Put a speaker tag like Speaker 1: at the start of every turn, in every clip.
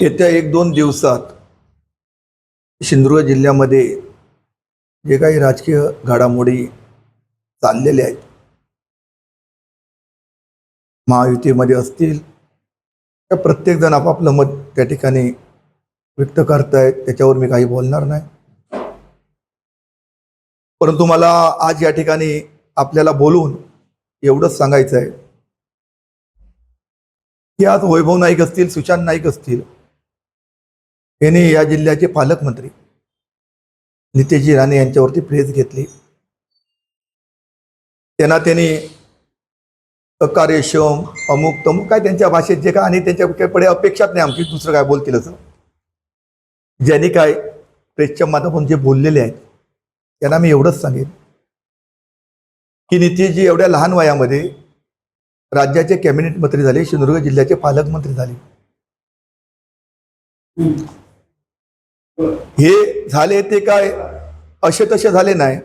Speaker 1: येत्या एक दोन दिवसात सिंधुदुर्ग जिल्ह्यामध्ये जे काही राजकीय घडामोडी चाललेल्या आहेत महायुतीमध्ये असतील तर प्रत्येकजण आपापलं मत त्या ठिकाणी व्यक्त करतायत त्याच्यावर मी काही बोलणार नाही. परंतु मला आज या ठिकाणी आपल्याला बोलून एवढंच सांगायचं आहे. की आज वैभव नाईक असतील सुशांत नाईक असतील याने या जिल्ह्याचे पालकमंत्री नितेशजी राणे यांच्यावरती प्रेस घेतली. त्यांना त्यांनी कार्यक्षम अमुक तमुक काय त्यांच्या भाषेत जे काय आणि त्यांच्याकडे अपेक्षाच नाही आमची. दुसरं काय बोलतील असं? ज्यांनी काय प्रेसच्या माध्यमातून जे बोललेले आहेत त्यांना मी एवढंच सांगेन. की नितीशजी एवढ्या लहान वयामध्ये राज्याचे कॅबिनेट मंत्री झाले सिंधुदुर्ग जिल्ह्याचे पालकमंत्री झाले. हे झाले ते काय? असे तसे झाले नाही.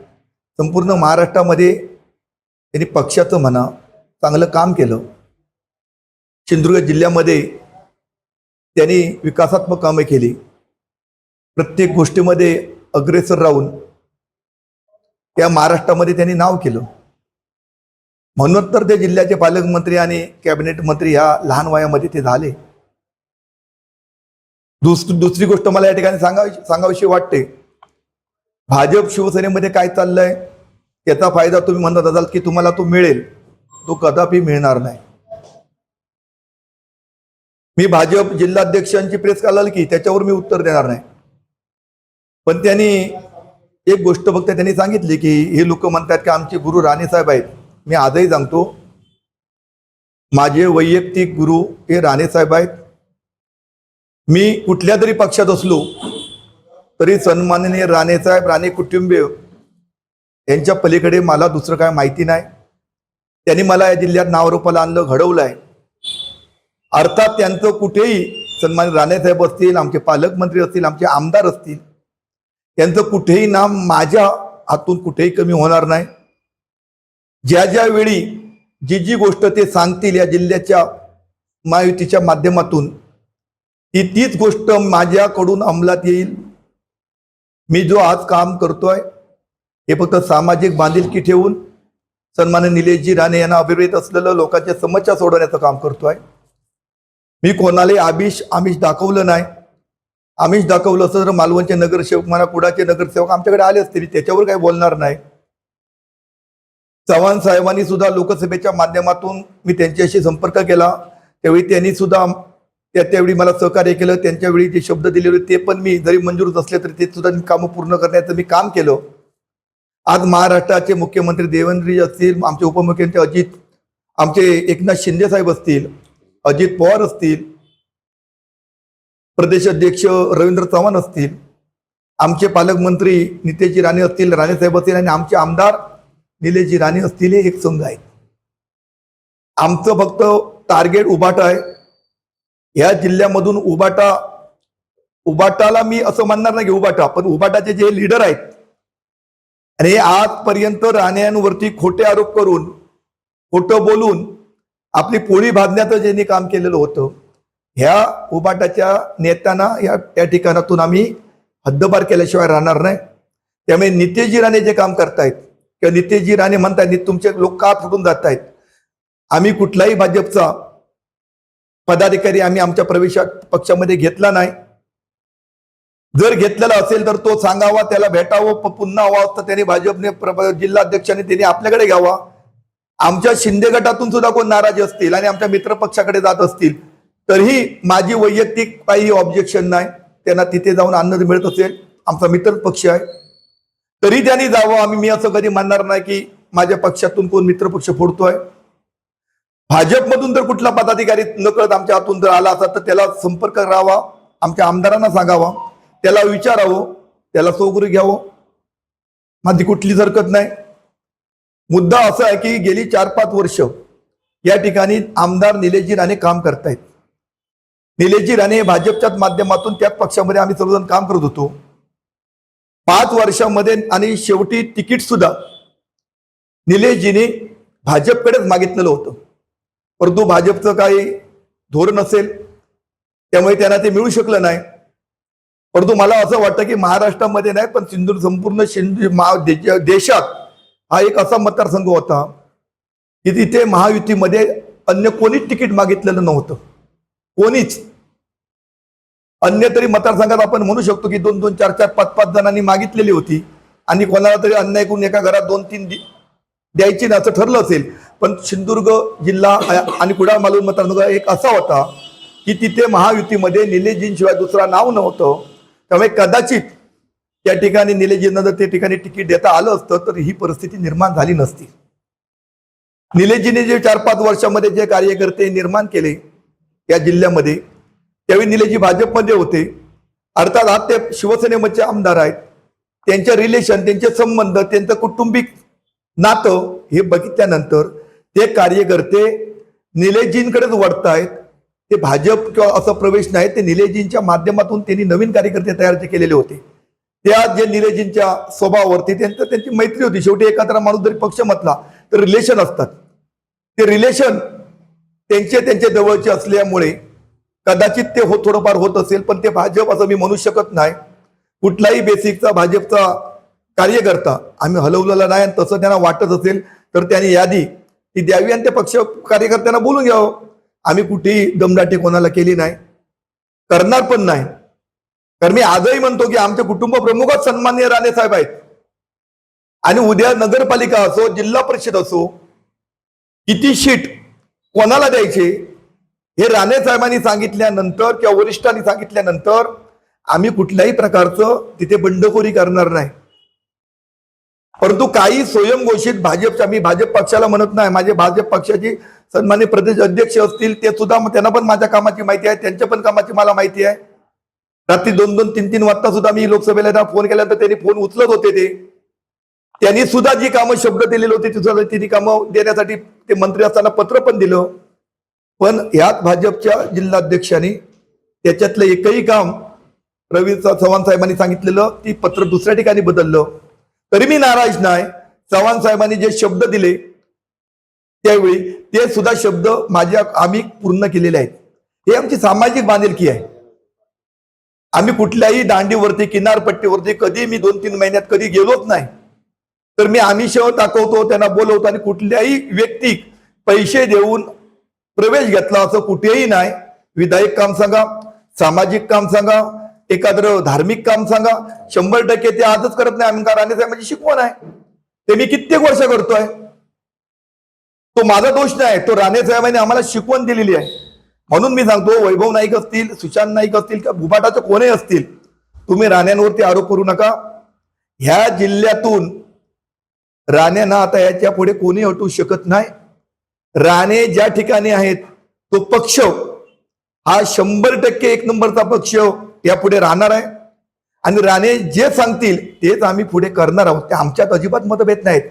Speaker 1: संपूर्ण महाराष्ट्रामध्ये त्यांनी पक्षाचं म्हणा चांगलं काम केलं. सिंधुदुर्ग जिल्ह्यामध्ये त्यांनी विकासात्मक कामे केली. प्रत्येक गोष्टीमध्ये अग्रेसर राहून त्या महाराष्ट्रामध्ये त्यांनी नाव केलं. म्हणून तर ते जिल्ह्याचे पालकमंत्री आणि कॅबिनेट मंत्री ह्या लहान वयामध्ये ते झाले. दुस दुसरी गोष्ट मला या ठिकाणी सांगावी सांगावीशी वाटते. भाजप शिवसेनेमध्ये काय चाललंय? त्याचा फायदा तुम्ही म्हणत असाल की तुम्हाला तो मिळेल. तो कदापि मिळणार नाही. मी भाजप जिल्हाध्यक्षांची प्रेस काढाल की त्याच्यावर मी उत्तर देणार नाही. पण त्यांनी एक गोष्ट फक्त त्यांनी सांगितली की हे लोक म्हणतात की आमचे गुरु राणे साहेब आहेत. मी आजही सांगतो माझे वैयक्तिक गुरु हे राणेसाहेब आहेत. मी कुठल्या तरी पक्षात असलो तरी सन्माननीय राणेसाहेब राणे कुटुंबीय यांच्या पलीकडे मला दुसरं काय माहिती नाही. त्यांनी मला या जिल्ह्यात नावरूपाला आणलं घडवलं आहे अर्थात त्यांचं कुठेही सन्मानित राणेसाहेब असतील आमचे पालकमंत्री असतील आमचे आमदार असतील त्यांचं कुठेही नाम माझ्या हातून कुठेही कमी होणार नाही. ज्या ज्या वेळी जी जी गोष्ट ते सांगतील या जिल्ह्याच्या महायुतीच्या माध्यमातून ती तीच गोष्ट माझ्याकडून अंमलात येईल. मी जो आज काम करतोय हे फक्त सामाजिक बांधिलकी ठेवून सन्मान्य निलेशजी राणे यांना अभिप्रेत असलेलं लोकांच्या समस्या सोडवण्याचं काम करतोय. मी कोणालाही आमिष आमिष दाखवलं नाही. आमिष दाखवलं असं तर मालवणचे नगरसेवक म्हणा कुडाचे नगरसेवक आमच्याकडे आले असतील त्याच्यावर काही बोलणार नाही. चव्हाण साहेबांनी सुद्धा लोकसभेच्या माध्यमातून मी त्यांच्याशी संपर्क केला. त्यावेळी त्यांनी सुद्धा त्या त्यावेळी मला सहकार्य केलं. त्यांच्यावेळी जे शब्द दिले होते ते पण मी जरी मंजूर असले तरी ते सुद्धा मी कामं पूर्ण करण्याचं मी काम केलं. आज महाराष्ट्राचे मुख्यमंत्री देवेंद्रजी असतील आमचे उपमुख्यमंत्री अजित आमचे एकनाथ शिंदे साहेब असतील अजित पवार असतील प्रदेशाध्यक्ष रवींद्र चव्हाण असतील आमचे पालकमंत्री नितेशजी राणे असतील राणेसाहेब असतील आणि आमचे आमदार निलेशजी राणे असतील हे एक संघ आहेत आमचं फक्त टार्गेट उबाटा आहे. ह्या जिल्ह्यामधून उबाटा उबाटाला मी असं म्हणणार नाही की उबाटा पण उबाटाचे जे लीडर आहेत आणि हे आजपर्यंत राण्यांवरती खोटे आरोप करून खोटं बोलून आपली पोळी भाजण्याचं ज्यांनी काम केलेलं होतं ह्या उबाटाच्या नेत्यांना या त्या ठिकाणातून आम्ही हद्दपार केल्याशिवाय राहणार नाही. त्यामुळे नितेशजी राणे जे काम करतायत किंवा नितेशजी राणे म्हणतात तुमचे लोक का फुटून जात आहेत आम्ही कुठलाही भाजपचा पदाधिकारी आम्ही आमच्या प्रवेशात पक्षामध्ये घेतला नाही. जर घेतलेला असेल तर तो सांगावा त्याला भेटावं पुन्हा हवा तर त्यांनी भाजपने प्र- त्याने त्यांनी आपल्याकडे घ्यावा. आमच्या शिंदे गटातून सुद्धा कोण नाराजी असतील आणि आमच्या मित्र पक्षाकडे जात असतील तरीही माझी वैयक्तिक काही ऑब्जेक्शन नाही. त्यांना तिथे जाऊन आनंद मिळत असेल. आमचा मित्र पक्ष आहे. तरी त्यांनी जावं आम्ही मी असं कधी म्हणणार नाही की माझ्या पक्षातून कोण मित्रपक्ष फोडतोय. भाजपमधून जर कुठला पदाधिकारी नकळत आमच्या हातून जर आला असा तर त्याला संपर्क करावा आमच्या आमदारांना सांगावा त्याला विचारावं त्याला सोगरी घ्यावं. माझी कुठलीच हरकत नाही. मुद्दा असा आहे की गेली चार पाच वर्ष या ठिकाणी आमदार निलेशजी राणे काम करतायत. निलेशजी राणे हे भाजपच्याच माध्यमातून त्याच पक्षामध्ये आम्ही सर्वजण काम करत होतो. पाच वर्षामध्ये आणि शेवटी तिकीट सुद्धा निलेशजीने भाजपकडेच मागितलेलं होतं. परंतु भाजपचं काही धोरण असेल त्यामुळे त्यांना ते मिळू शकलं नाही. परंतु मला असं वाटतं की महाराष्ट्रामध्ये नाही पण सिंधू संपूर्ण सिंधू महा- देशात हा एक असा मतदारसंघ होता की तिथे महायुतीमध्ये अन्य कोणीच तिकीट मागितलेलं नव्हतं. कोणीच. अन्य तरी मतदारसंघात आपण म्हणू शकतो की दोन दोन चार चार पाच पाच जणांनी मागितलेली होती. आणि कोणाला तरी अन्याय करून एका घरात दोन तीन दि- द्यायची ना असं ठरलं असेल. पण सिंधुदुर्ग जिल्हा आणि कुडाळ मालवण मतदारसंघ एक असा होता की तिथे महायुतीमध्ये निलेजींशिवाय दुसरा नाव नव्हतं. त्यामुळे कदाचित त्या ठिकाणी निलेजींना जर त्या ठिकाणी तिकीट देता आलं असतं तर ही परिस्थिती निर्माण झाली नसती. निलेजीने जे चार पाच वर्षामध्ये जे कार्यकर्ते निर्माण केले या जिल्ह्यामध्ये त्यावेळी निलेजी भाजपमध्ये होते. अर्थात आज ते शिवसेनेमध्ये आमदार आहेत. त्यांच्या रिलेशन त्यांचे संबंध त्यांचं कुटुंबिक नातं हे बघितल्यानंतर ते कार्यकर्ते निलेजींकडेच वळतायत. ते भाजप किंवा असं प्रवेश नाही ते निलेजींच्या माध्यमातून त्यांनी नवीन कार्यकर्ते तयार केलेले होते. त्या जे निलेजींच्या स्वभावावरती त्यांचं त्यांची मैत्री होती. शेवटी एखादा माणूस जरी पक्ष म्हटला तर रिलेशन असतात. ते रिलेशन त्यांचे त्यांच्या जवळचे असल्यामुळे कदाचित ते हो थोडंफार होत असेल पण ते भाजप असं मी म्हणू शकत नाही. कुठलाही बेसिकचा भाजपचा कार्यकर्ता आम्ही हलवलेला नाही आणि तसं त्यांना वाटत असेल तर त्यांनी यादी ती द्यावी आणि त्या पक्ष कार्यकर्त्यांना बोलून घ्यावं. आम्ही कुठेही दमदाटी कोणाला केली नाही. करणार पण नाही. तर मी आजही म्हणतो की आमचे कुटुंब प्रमुखच सन्मान्य राणे साहेब आहेत. आणि उद्या नगरपालिका असो जिल्हा परिषद असो किती शीट कोणाला द्यायचे? हे राणे साहेबांनी सांगितल्यानंतर किंवा वरिष्ठांनी सांगितल्यानंतर आम्ही कुठल्याही प्रकारचं तिथे बंडखोरी करणार नाही. परंतु काही स्वयंघोषित भाजपच्या मी भाजप पक्षाला म्हणत नाही माझे भाजप पक्षाचे सन्मान्य प्रदेश अध्यक्ष असतील ते सुद्धा त्यांना पण माझ्या कामाची माहिती आहे त्यांच्या पण कामाची मला माहिती आहे. रात्री दोन दोन तीन तीन वाजता सुद्धा मी लोकसभेला फोन केल्यानंतर त्यांनी फोन उचलत होते ते. त्यांनी सुद्धा जी कामं शब्द दिलेले होते ती सुद्धा तिने कामं देण्यासाठी ते मंत्री असताना पत्र पण दिलं. पण ह्यात भाजपच्या जिल्हाध्यक्षांनी त्याच्यातलं एकही काम रवी चव्हाण साहेबांनी सांगितलेलं ती पत्र दुसऱ्या ठिकाणी बदललं. तरी मी नाराज नाही. चव्हाण साहेबांनी जे शब्द दिले त्यावेळी ते सुद्धा शब्द माझ्या आम्ही पूर्ण केलेले आहेत. हे आमची सामाजिक बांधिलकी आहे. आम्ही कुठल्याही दांडीवरती किनारपट्टीवरती कधी मी दोन तीन महिन्यात कधी गेलोच नाही. तर मी आमिष दाखवतो त्यांना बोलवतो आणि कुठल्याही व्यक्ती पैसे देऊन प्रवेश घेतला असं कुठेही नाही. विधायक काम सांगा सामाजिक काम सांगा एखादं धार्मिक काम सांगा. शंभर टक्के ते आजच करत नाही आम्ही राणे साहेबांची म्हणजे शिकवण आहे. ते मी कित्येक वर्ष करतोय. तो माझा दोष नाही तो राणे साहेबांनी आम्हाला शिकवण दिलेली आहे. म्हणून मी सांगतो वैभव नाईक असतील सुशांत नाईक असतील किंवा भूभाटाचे कोणीही असतील तुम्ही राण्यांवरती आरोप करू नका. ह्या जिल्ह्यातून राण्यांना आता याच्यापुढे कोणी हटवू शकत नाही. राणे ज्या ठिकाणी आहेत तो पक्ष हा शंभर टक्के एक नंबरचा पक्ष यापुढे राहणार आहे. आणि राणे जे सांगतील तेच आम्ही पुढे करणार आहोत. ते आमच्यात अजिबात मतभेद नाहीत.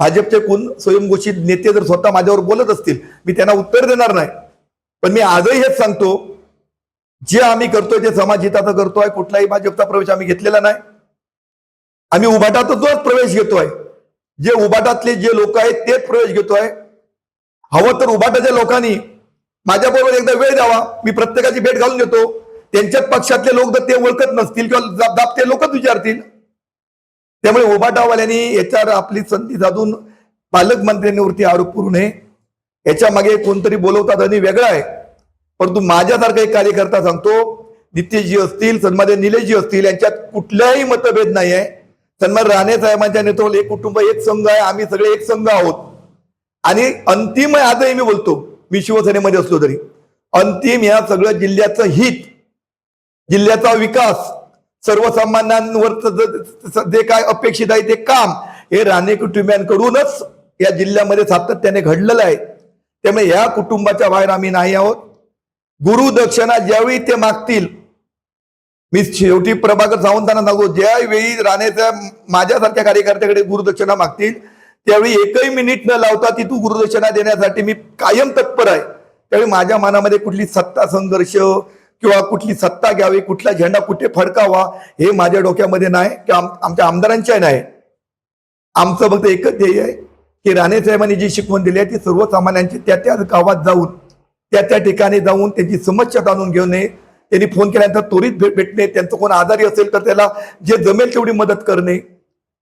Speaker 1: भाजपचे कोण स्वयंघोषित नेते जर स्वतः माझ्यावर बोलत असतील मी त्यांना उत्तर देणार नाही. पण मी आजही हेच सांगतो जे आम्ही करतोय ते समाज हिताचं करतोय कुठलाही भाजपचा प्रवेश आम्ही घेतलेला नाही. आम्ही उभाटातच प्रवेश घेतोय जे उभाटातले जे लोक आहेत तेच प्रवेश घेतोय. हवं तर उभाटाच्या लोकांनी माझ्याबरोबर एकदा वेळ द्यावा. मी प्रत्येकाची भेट घालून देतो. त्यांच्याच पक्षातले लोक जर ते ओळखत नसतील किंवा जाब- दाबते लोकच विचारतील. त्यामुळे उभाटावाल्यांनी याच्यावर आपली संधी साधून पालकमंत्र्यांवरती आरोप करू नये. याच्या मागे कोणतरी बोलवतात आणि वेगळा आहे. परंतु माझ्यासारखा एक कार्यकर्ता सांगतो नितीशजी असतील सन्मान्य निलेशजी असतील यांच्यात कुठलाही मतभेद नाही आहे सन्मान राणे साहेबांच्या नेतृत्वात एक कुटुंब एक संघ आहे. आम्ही सगळे एक संघ आहोत. आणि अंतिम आजही मी बोलतो. मी शिवसेनेमध्ये असलो तरी. अंतिम या सगळं जिल्ह्याचं हित जिल्ह्याचा विकास सर्वसामान्यांवर जे काय अपेक्षित आहे ते काम हे राणे कुटुंबियांकडूनच या जिल्ह्यामध्ये सातत्याने घडलेलं आहे. त्यामुळे या कुटुंबाच्या बाहेर आम्ही नाही आहोत. गुरुदक्षिणा ज्यावेळी ते मागतील मी शेवटी प्रभाकर सावंतांना सांगतो ज्यावेळी राणेच्या माझ्यासारख्या कार्यकर्त्याकडे गुरुदक्षिणा मागतील त्यावेळी एकही मिनिट न लावता ती तू गुरुदक्षिणा देण्यासाठी मी कायम तत्पर आहे. त्यावेळी माझ्या मनामध्ये कुठली सत्ता संघर्ष किंवा कुठली सत्ता घ्यावी कुठला झेंडा कुठे फडकावा हे माझ्या डोक्यामध्ये नाही किंवा आम- आमच्या आमदारांच्या नाही. आमचं फक्त एकच ध्येय आहे की राणे साहेबांनी जी शिकवण दिली आहे ती सर्वसामान्यांची त्या त्या गावात जाऊन त्या त्या ठिकाणी जाऊन त्यांची समस्या जाणून घेणे त्यांनी फोन केल्यानंतर त्वरित भेट भेटणे त्यांचं कोण आजारी असेल तर त्याला जे जमेल तेवढी मदत करणे.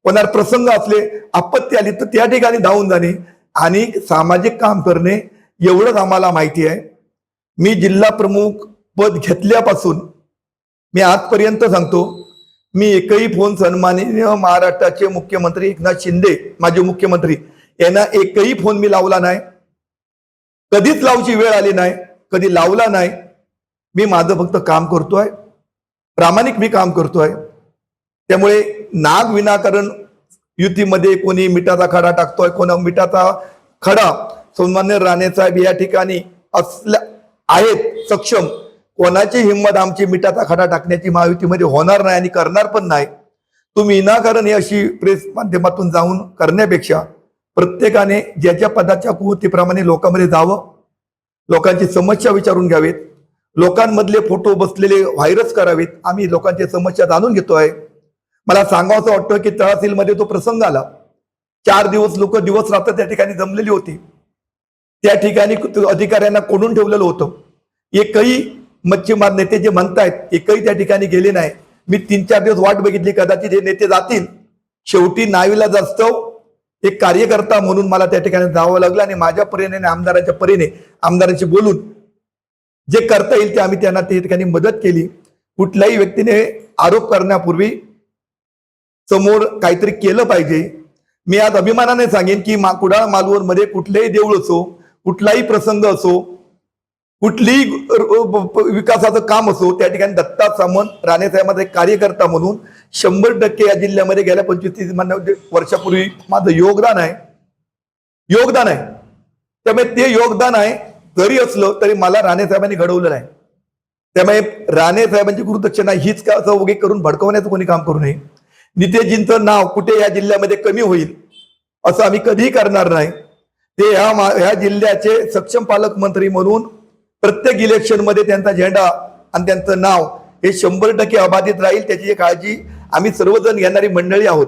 Speaker 1: कोणाला प्रसंग असले आपत्ती आली तर त्या ठिकाणी धावून जाणे आणि सामाजिक काम करणे एवढंच आम्हाला माहिती आहे. मी जिल्हा प्रमुख पद घेतल्यापासून मी आजपर्यंत सांगतो मी एकही फोन सन्माननीय महाराष्ट्राचे मुख्यमंत्री एकनाथ शिंदे माझे मुख्यमंत्री यांना एकही फोन मी लावला नाही. कधीच लावची वेळ आली नाही कधी लावला नाही. मी माझं फक्त काम करतोय. प्रामाणिक मी काम करतोय. त्यामुळे नाग विनाकारण युतीमध्ये कोणी मिठाचा खडा टाकतोय कोणा मिठाचा खडा सन्मान्य राणे साहेब या ठिकाणी असल्या आहेत सक्षम. कोणाची हिंमत आमची मिठाचा खडा टाकण्याची महायुतीमध्ये होणार नाही आणि करणार पण नाही. तुम्ही विनाकारण ही अशी प्रेस माध्यमातून जाऊन करण्यापेक्षा प्रत्येकाने ज्याच्या पदाच्या कुवतीप्रमाणे लोकांमध्ये जावं लोकांची समस्या विचारून घ्यावेत. लोकांमधले फोटो बसलेले व्हायरस करावेत. आम्ही लोकांची समस्या जाणून घेतो आहे मला सांगावं वाटतं की तहसीलमध्ये तो प्रसंग आला. चार दिवस लोक दिवस रात्र त्या ठिकाणी जमलेली होती. त्या ठिकाणी अधिकाऱ्यांना कोणून ठेवलेलं होतं. एकही मच्छीमार नेते जे म्हणतायत एकही त्या ठिकाणी गेले नाही. मी तीन चार दिवस वाट बघितली कदाचित हे नेते जातील. शेवटी नावीला जास्त एक कार्यकर्ता म्हणून मला त्या ठिकाणी जावं लागलं आणि माझ्या परीने आणि आमदारांच्या परीने आमदारांशी बोलून जे करता येईल ते आम्ही त्यांना त्या ठिकाणी मदत केली. कुठल्याही व्यक्तीने आरोप करण्यापूर्वी समोर काहीतरी केलं पाहिजे. मी आज अभिमानाने सांगेन की मा कुडाळ मालवणमध्ये कुठलेही देऊळ असो कुठलाही प्रसंग असो कुठलीही विकासाचं काम असो त्या ठिकाणी दत्ता सामंत राणे साहेबांचा एक कार्यकर्ता म्हणून शंभर टक्के या जिल्ह्यामध्ये गेल्या पंचवीस तीस म्हणजे वर्षापूर्वी माझं योगदान आहे. योगदान आहे. त्यामुळे ते योगदान आहे. जरी असलं तरी मला राणे साहेबांनी घडवलं नाही त्यामुळे राणे साहेबांची गुरुदक्षिणा हीच का असं उगी करून भडकवण्याचं कोणी काम करू नये. नितेजींचं नाव कुठे या जिल्ह्यामध्ये कमी होईल असं आम्ही कधीही करणार नाही. ते ह्या मा- ह्या जिल्ह्याचे सक्षम पालकमंत्री म्हणून प्रत्येक इलेक्शनमध्ये त्यांचा झेंडा आणि त्यांचं नाव हे शंभर टक्के अबाधित राहील त्याची काळजी आम्ही सर्वजण घेणारी मंडळी आहोत.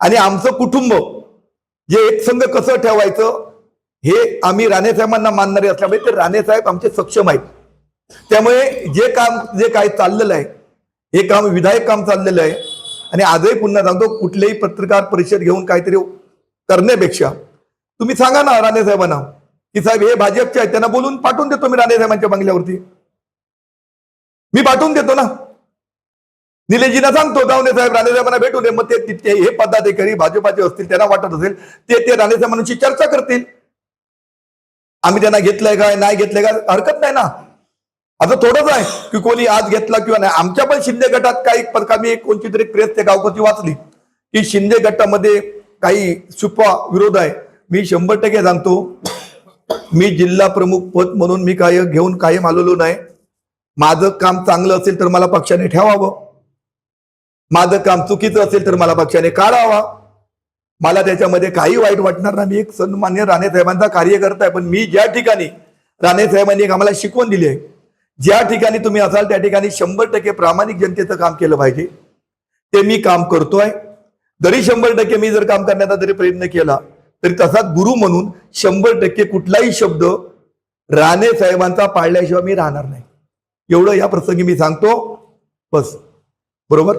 Speaker 1: आणि आमचं कुटुंब जे एकसंघ कसं ठेवायचं हे आम्ही राणेसाहेबांना मानणारे असल्यामुळे ते राणेसाहेब आमचे सक्षम आहेत. त्यामुळे जे काम जे काय चाललेलं आहे हे काम विधायक काम चाललेलं आहे आणि आजही पुन्हा सांगतो कुठलेही पत्रकार परिषद घेऊन काहीतरी करण्यापेक्षा तुम्ही सांगा ना राणे साहेबांना की साहेब हे भाजपचे आहेत त्यांना बोलून पाठवून देतो मी राणे साहेबांच्या बंगल्यावरती. मी पाठवून देतो ना. निलेजीना सांगतो जाऊन साहेब राणे साहेबांना भेटू दे मग ते हे पदाधिकारी भाजपाचे असतील त्यांना वाटत असेल ते ते राणे साहेबांशी चर्चा करतील. आम्ही त्यांना घेतलंय काय नाही घेतलंय काय हरकत नाही ना. आता थोडंच आहे की कोणी आज घेतला किंवा नाही. आमच्या पण शिंदे गटात काही प्रकारे मी एक कोणती तरी प्रेस ते गावकची वाचली की शिंदे गटामध्ये काही सुपा विरोध आहे. मी शंभर टक्के सांगतो मी जिल्हा प्रमुख पद म्हणून मी काय घेऊन कायम आलेलो नाही. माझं काम चांगलं असेल तर मला पक्षाने ठेवावं. माझं काम चुकीचं असेल तर मला पक्षाने काढावा. मला त्याच्यामध्ये काही वाईट वाटणार नाही. मी एक सन्मान्य राणे साहेबांचा कार्यकर्ता आहे पण मी ज्या ठिकाणी राणे साहेबांनी एक आम्हाला शिकवण दिली आहे ज्या ठिकाणी तुम्ही असाल त्या ठिकाणी शंभर टक्के प्रामाणिक जनतेचं काम केलं पाहिजे. ते मी काम करतोय. जरी शंभर टक्के मी जर काम करण्याचा जरी प्रयत्न केला तरी तसाच गुरु म्हणून शंभर टक्के कुठलाही शब्द राणे साहेबांचा पाळल्याशिवाय मी राहणार नाही. एवढं या प्रसंगी मी सांगतो. बस. बरोबर?